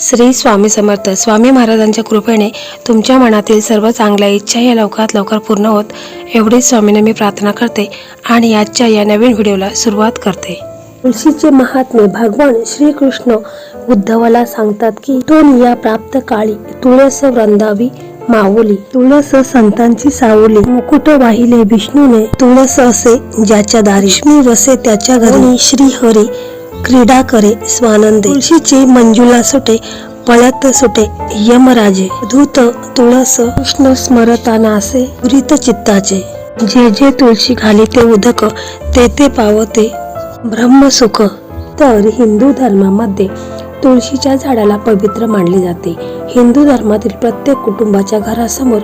श्री स्वामी समर्थ स्वामी महाराजांच्या कृपेने तुमच्या मनातील सर्व चांगल्या इच्छा या लवकरात लवकर पूर्ण होत एवढीच स्वामीने मी प्रार्थना करते आणि आजच्या या नवीन व्हिडिओला सुरुवात करते. तुळशीचे महात्मे भगवान श्रीकृष्ण उद्धवाला सांगतात की तो या प्राप्त काळी तुळस वृंदावी माऊली. तुळस संतांची सावली. मुकुट वाहिले विष्णूने तुळस असे ज्याच्या दारी. वसे त्याच्या घरी. श्री हरी क्रीडा करे स्वानंदे. तुळशीचे मंजुला सुटे पळत सुटे यमराजे. धूत तुळस कृष्ण स्मरतानासे उरित चित्ताचे. जे जे तुळशी घाली ते उदक ते ते पावते. ब्रह्मसुख तर हिंदू धर्मामध्ये तुळशीच्या झाडाला पवित्र मानले जाते. हिंदू धर्मातील प्रत्येक कुटुंबाच्या घरासमोर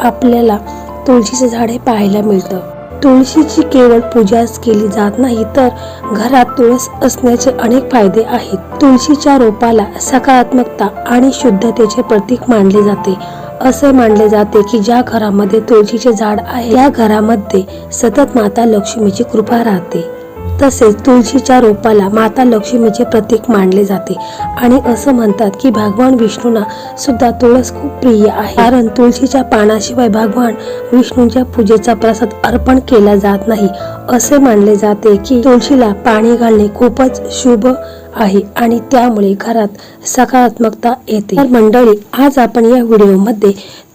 आपल्याला तुळशीचे झाडे पाहायला मिळतं. तुळशीची केवळ पूजाच केली जात नाही तर घरात तुळस असण्याचे अनेक फायदे आहेत. तुळशीच्या रोपाला सकारात्मकता आणि शुद्धतेचे प्रतीक मानले जाते. असे मानले जाते की ज्या घरामध्ये तुळशीचे झाड आहे त्या घरामध्ये सतत माता लक्ष्मीची कृपा राहते. तसेच तुळशीच्या रोपाला माता लक्ष्मीचे प्रतीक मानले जाते. आणि असं म्हणतात की भगवान विष्णूंना सुद्धा तुळस खूप प्रिय आहे. कारण तुळशीच्या पानाशिवाय भगवान विष्णूंच्या पूजेचा प्रसाद अर्पण केला जात नाही. असे मानले जाते की तुळशीला पाणी घालणे खूपच शुभ आहे आणि त्यामुळे घरात सकारात्मकता येते. तर मंडळी आज आपण या व्हिडिओमध्ये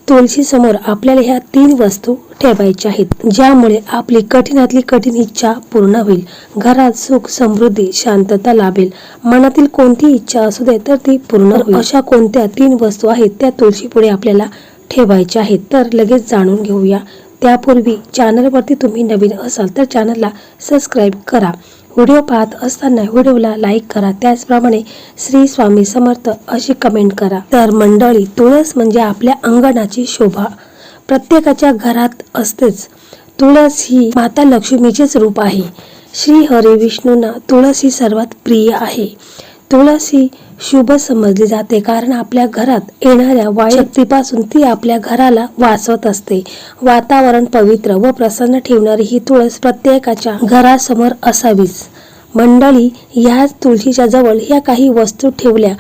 तुळशी समोर आपल्याला ह्या तीन वस्तू ठेवायच्या आहेत ज्यामुळे आपली कठीणातली कठीण इच्छा पूर्ण होईल. घरात सुख समृद्धी शांतता लाभेल. मनातील कोणती इच्छा असू दे तर ती पूर्ण होईल. अशा कोणत्या तीन वस्तू आहेत त्या तुळशी पुढे आपल्याला ठेवायच्या आहेत तर लगेच जाणून घेऊया. त्यापूर्वी चॅनलवरती तुम्ही नवीन असाल तर चॅनलला सबस्क्राईब करा. व्हिडिओ पाहत असताना व्हिडिओला लाईक करा. त्याचप्रमाणे श्री स्वामी समर्थ अशी कमेंट करा. तर मंडळी तुळस म्हणजे आपल्या अंगणाची शोभा. प्रत्येकाच्या घरात असतेच. तुळस ही माता लक्ष्मीचेच रूप आहे. श्री हरी विष्णूंना तुळस ही सर्वात प्रिय आहे. तुळस ही शुभ समजली जाते कारण आपल्या घरात येणाऱ्या वाईट शक्तीपासून ती आपल्या घराला वाचवत असते. वातावरण पवित्र व प्रसन्न ठेवणारी ही तुळस प्रत्येकाच्या घरासमोर असावीच. मंडळी ह्या तुळशीच्या जवळ ह्या काही वस्तू ठेवल्या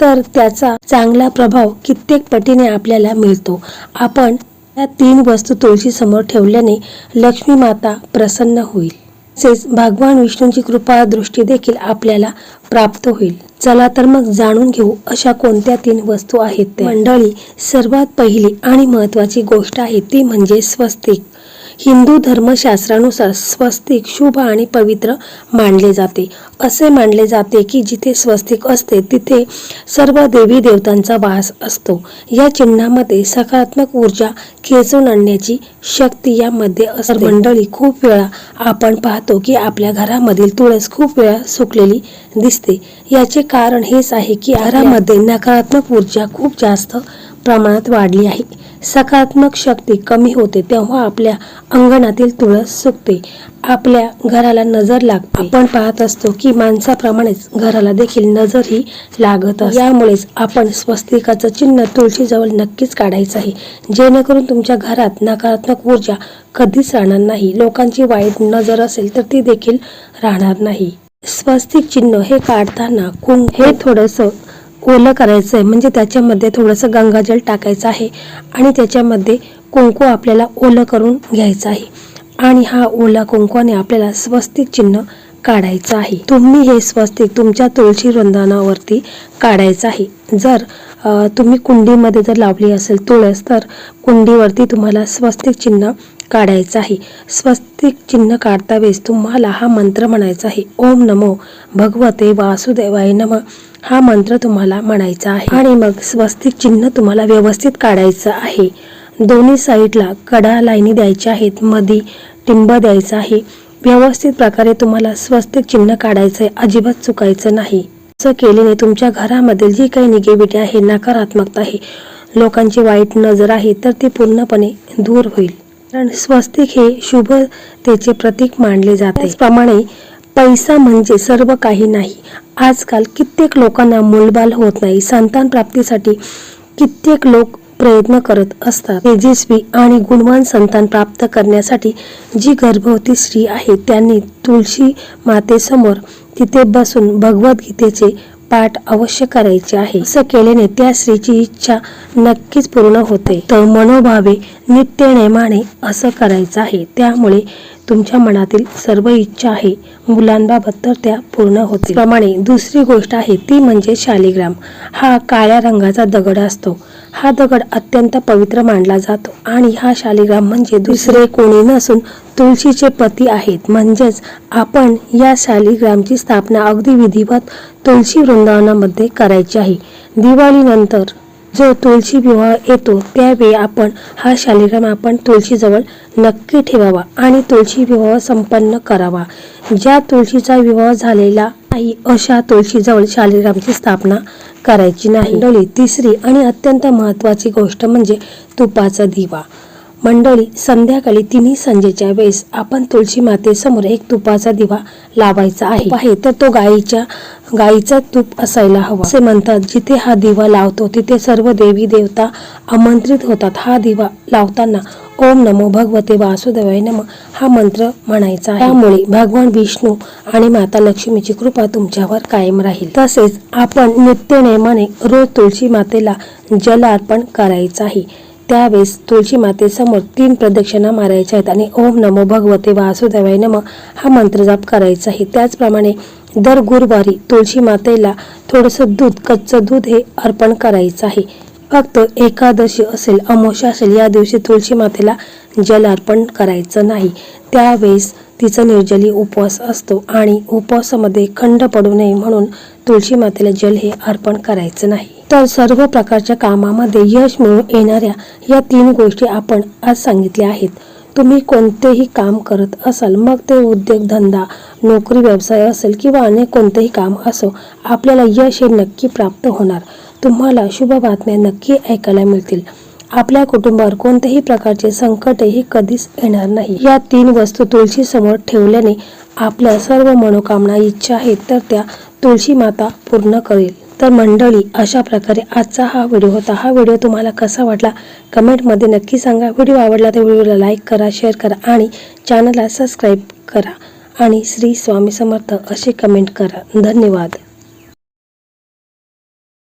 तर त्याचा चांगला प्रभाव कित्येक पटीने आपल्याला मिळतो. आपण या तीन वस्तू तुळशी समोर ठेवल्याने लक्ष्मी माता प्रसन्न होईल. तसेच भगवान विष्णूंची कृपा दृष्टी देखील आपल्याला प्राप्त होईल. चला तर मग जाणून घेऊ अशा कोणत्या तीन वस्तू आहेत त्या. मंडळी सर्वात पहिली आणि महत्वाची गोष्ट आहे ती म्हणजे स्वस्तिक. हिंदू धर्मशास्त्रानुसार स्वस्तिक शुभ आणि पवित्र मानले जाते. असे मानले जाते की जिथे स्वस्तिक असते तिथे सर्व देवी देवतांचा वास असतो. या चिन्हामध्ये सकारात्मक ऊर्जा खेचून आणण्याची शक्ती यामध्ये असते. मंडळी खूप वेळा आपण पाहतो की आपल्या घरामधील तुळस खूप वेळा सुकलेली दिसते. याचे कारण हेच आहे की घरामध्ये नकारात्मक ऊर्जा खूप जास्त प्रमाणात वाढली आहे. सकारात्मक शक्ती कमी होते तेव्हा आपल्या अंगणातील तुळस सुकते. आपल्या घराला नजर लागते. आपण पाहत असतो की माणसाप्रमाणेच घराला देखील नजर ही लागत असते. यामुळेच आपण स्वस्तिकाचं चिन्ह तुळशीजवळ नक्कीच काढायचं आहे. जेणेकरून तुमच्या घरात नकारात्मक ऊर्जा कधीच राहणार नाही. लोकांची वाईट नजर असेल तर ती देखील राहणार नाही. स्वस्तिक चिन्ह हे काढताना कुंक हे थोडंसं ओलं करायचं आहे म्हणजे त्याच्यामध्ये थोडंसं गंगाजल टाकायचं आहे आणि त्याच्यामध्ये कुंकू आपल्याला ओलं करून घ्यायचं आहे. आणि हा ओला कुंकवाने आपल्याला स्वस्तिक चिन्ह काढायचं आहे. तुम्ही हे स्वस्तिक तुमच्या तुळशी वृंदावनावरती काढायचं आहे. जर तुम्ही कुंडीमध्ये जर लावली असेल तुळस तर कुंडीवरती तुम्हाला स्वस्तिक चिन्ह काढायचं आहे. स्वस्तिक चिन्ह काढता वेळेस तुम्हाला हा मंत्र म्हणायचा आहे. ओम नमो भगवते वासुदेवाय नम. हा मंत्र तुम्हाला म्हणायचा आहे. आणि मग स्वस्तिक चिन्ह तुम्हाला व्यवस्थित काढायचं आहे. दोन्ही साईडला कडा लाईनी द्यायच्या आहेत. मधी टिंब द्यायचा आहे. व्यवस्थित प्रकारे तुम्हाला स्वस्तिक चिन्ह काढायचं आहे अजिबात चुकायचं नाही. असं केल्याने तुमच्या घरामधील जी काही निगेटिव्हिटी आहे नकारात्मकता आहे लोकांची वाईट नजर आहे तर ती पूर्णपणे दूर होईल. कारण स्वस्तिक हे शुभतेचे प्रतीक मानले जाते. त्याचप्रमाणे पैसा म्हणजे सर्व काही नाही. आजकाल कित्येक लोकांना मूलबाल होत नाही. संतान प्राप्तीसाठी कित्येक लोक प्रयत्न करत असतात. तेजस्वी आणि गुणवान संतान प्राप्त करण्यासाठी जी गर्भवती स्त्री आहे त्यांनी तुळशी मातेसमोर तिथे बसून भगवद्गीतेचे पाठ अवश्य करायचे आहे. असं केल्याने त्या स्त्रीची इच्छा नक्कीच पूर्ण होते. तर मनोभावे नित्य नेमाने असं करायचं आहे. त्यामुळे तुमच्या मनातील सर्व इच्छा आहे मुलांबाबत तर त्या पूर्ण होतील. प्रमाणे दुसरी गोष्ट आहे ती म्हणजे शालिग्राम. हा काळ्या रंगाचा दगड असतो. हा दगड अत्यंत पवित्र मानला जातो आणि हा शालिग्राम म्हणजे दुसरे कोणी नसून तुळशीचे पती आहेत. म्हणजेच आपण या शालिग्रामची स्थापना अगदी विधिवत तुळशी वृंदावनामध्ये करायची आहे. दिवाळीनंतर जो तुळशी विवाह येतो त्यावेळी आपण हा शालिग्राम आपण तुळशीजवळ नक्की ठेवावा आणि तुळशी विवाह संपन्न करावा. ज्या तुळशीचा विवाह झालेला नाही अशा तुळशीजवळ शालिग्रामची स्थापना करायची नाही. डोळी तिसरी आणि अत्यंत महत्वाची गोष्ट म्हणजे तुपाचा दिवा. मंडळी संध्याकाळी तिन्ही संजेच्या वेळेस आपण तुळशी मातेसमोर एक तुपाचा दिवा लावायचा आहे. आहे तर तो गाईच्या गाईचा तूप असायला हवा. असे म्हणतात जिथे हा दिवा लावतो तिथे सर्व देवी देवता आमंत्रित होतात. हा दिवा लावताना ओम नमो भगवते वासुदेवाय नम हा मंत्र म्हणायचा त्यामुळे भगवान विष्णू आणि माता लक्ष्मीची कृपा तुमच्यावर कायम राहील. तसेच आपण नित्य नेमाने रोज तुळशी मातेला जल अर्पण करायचं आहे. त्यावेळेस तुळशी मातेसमोर तीन प्रदक्षिणा मारायच्या आहेत आणि ओम नमो भगवते वासुदेवाय नम हा मंत्र जाप करायचा आहे. त्याचप्रमाणे दर गुरुवारी तुळशी मातेला थोडंसं दूध कच्चं दूध हे अर्पण करायचं आहे. फक्त एकादशी असेल अमोशा असेल या दिवशी तुळशी मातेला जल अर्पण करायचं नाही. त्यावेळेस तिचा निर्जली उपवास असतो आणि उपवासामध्ये खंड पडू नये म्हणून तुळशी मातेला जल हे अर्पण करायचं नाही. तर सर्व प्रकारच्या कामामध्ये यश मिळून येणाऱ्या या तीन गोष्टी आपण आज सांगितल्या आहेत. तुम्ही कोणतेही काम करत असाल मग ते उद्योगधंदा नोकरी व्यवसाय असेल किंवा अनेक कोणतेही काम असो आपल्याला यश हे नक्की प्राप्त होणार. तुम्हाला शुभ बातम्या नक्की ऐकायला मिळतील. आपल्या कुटुंबावर कोणत्याही प्रकारचे संकटही कधीच येणार नाही. या तीन वस्तू तुळशी समोर ठेवल्याने आपल्या सर्व मनोकामना इच्छा आहेत तर त्या तुळशी माता पूर्ण करेल. तर मंडळी अशा प्रकारे आजचा हा व्हिडिओ होता. हा व्हिडिओ तुम्हाला कसा वाटला? कमेंटमध्ये नक्की सांगा. व्हिडिओ आवडला तर व्हिडिओला लाईक करा शेअर करा आणि चॅनलला सबस्क्राईब करा. आणि श्री स्वामी समर्थ असे कमेंट करा. धन्यवाद.